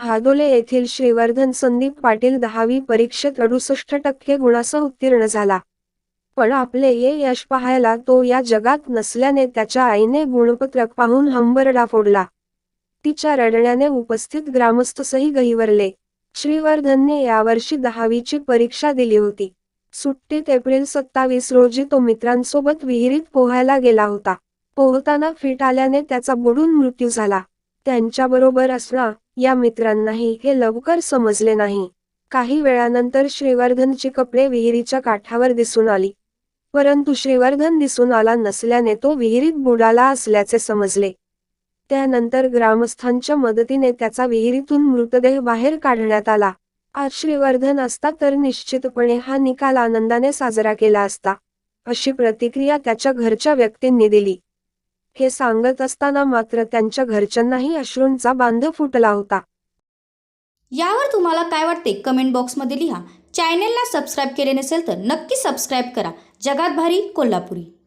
हादोले येथील श्रीवर्धन संदीप पाटील दहावी परीक्षेत अडुसष्ट टक्के गुणासह उत्तीर्ण झाला. पण आपले हे यश पाहायला तो या जगात नसल्याने त्याच्या आईने गुणपत्रक पाहून हंबरडा फोडला. तिच्या रडण्याने उपस्थित ग्रामस्थसही गहिवरले. श्रीवर्धनने यावर्षी दहावीची परीक्षा दिली होती. सुट्टीत एप्रिल सत्तावीस रोजी तो मित्रांसोबत विहिरीत पोहायला गेला होता. पोहताना फिट आल्याने त्याचा बुडून मृत्यू झाला. त्यांच्याबरोबर असणा या मित्रांनाही हे लवकर समजले नाही. काही वेळानंतर श्रीवर्धनची कपडे विहिरीच्या काठावर दिसून आली. परंतु श्रीवर्धन दिसून आला नसल्याने तो विहिरीत बुडाला असल्याचे समजले. त्यानंतर ग्रामस्थांच्या मदतीने त्याचा विहिरीतून मृतदेह बाहेर काढण्यात आला. आज श्रीवर्धन असता तर निश्चितपणे हा निकाल आनंदाने साजरा केला असता अशी प्रतिक्रिया त्याच्या घरच्या व्यक्तींनी दिली. हे सांगत असताना मात्र त्यांच्या घरच्यांनाही अश्रूंचा बांध फुटला होता. यावर तुम्हाला काय वाटते? कमेंट बॉक्समध्ये लिहा. चॅनेलला सबस्क्राईब केले नसेल तर नक्की सबस्क्राईब करा. जगात भारी कोल्हापुरी.